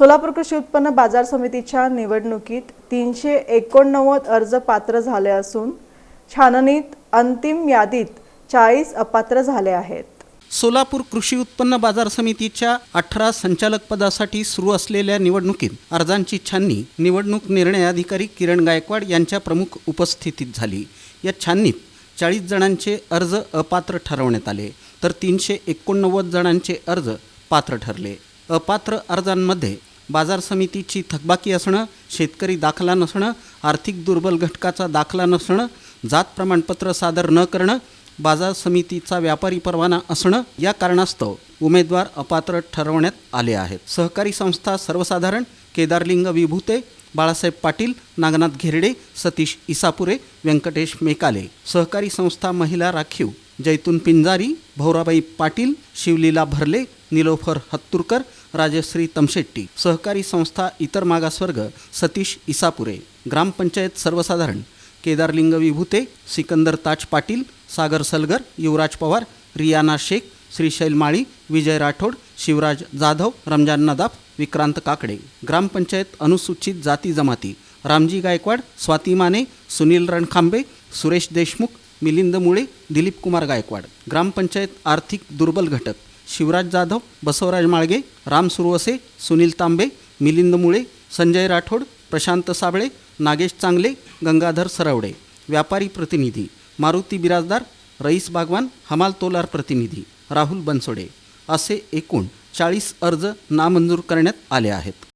सोलापूर कृषी उत्पन्न बाजार समितीच्या निवडणुकीत तीनशे एकोणनव्वद अर्ज पात्र झाले असून छाननीत अंतिम यादीत चाळीस अपात्र झाले आहेत. सोलापूर कृषी उत्पन्न बाजार समितीच्या अठरा संचालक पदासाठी सुरू असलेल्या निवडणुकीत अर्जांची छाननी निवडणूक निर्णय अधिकारी किरण गायकवाड यांच्या प्रमुख उपस्थितीत झाली. या छाननीत चाळीस जणांचे अर्ज अपात्र ठरवण्यात आले तर तीनशे एकोणनव्वद जणांचे अर्ज पात्र ठरले. अपात्र अर्जांमध्ये बाजार समितीची थकबाकी असणं शेतकरी दाखला नसणं आर्थिक दुर्बल घटकाचा दाखला नसणं जात प्रमाणपत्र सादर न करणं बाजार समितीचा व्यापारी परवाना असणं या कारणास्तव उमेदवार अपात्र ठरवण्यात आले आहेत. सहकारी संस्था सर्वसाधारण केदारलिंग विभूते बाळासाहेब पाटील नागनाथ घेरडे सतीश इसापुरे व्यंकटेश मेकाले. सहकारी संस्था महिला राखीव जैतून पिंजारी भौराबाई पाटील शिवलीला भरले निलोफर हत्तुरकर राजश्री तमशेट्टी सहकारी संस्था इतर मागासवर्ग सतीश इसापुरे ग्रामपंचायत सर्वसाधारण केदारलिंग विभूते सिकंदर ताज पाटील सागर सलगर युवराज पवार रियाना शेख श्रीशैल माळी विजय राठोड शिवराज जाधव रमजान नदाफ विक्रांत काकडे ग्रामपंचायत अनुसूचित जाती जमाती रामजी गायकवाड स्वाती माने सुनील रणखांबे सुरेश देशमुख मिलिंद मुळे दिलीप कुमार गायकवाड ग्रामपंचायत आर्थिक दुर्बल घटक शिवराज जाधव बसवराज माळगे राम सुरवसे सुनील तांबे मिलिंद मुळे संजय राठोड प्रशांत साबळे नागेश चांगले गंगाधर सरवडे. व्यापारी प्रतिनिधी. मारुती बिराजदार रईस बागवान हमाल तोलार प्रतिनिधी. राहुल बनसोडे. असे एकूण चाळीस अर्ज नामंजूर करण्यात आले आहेत.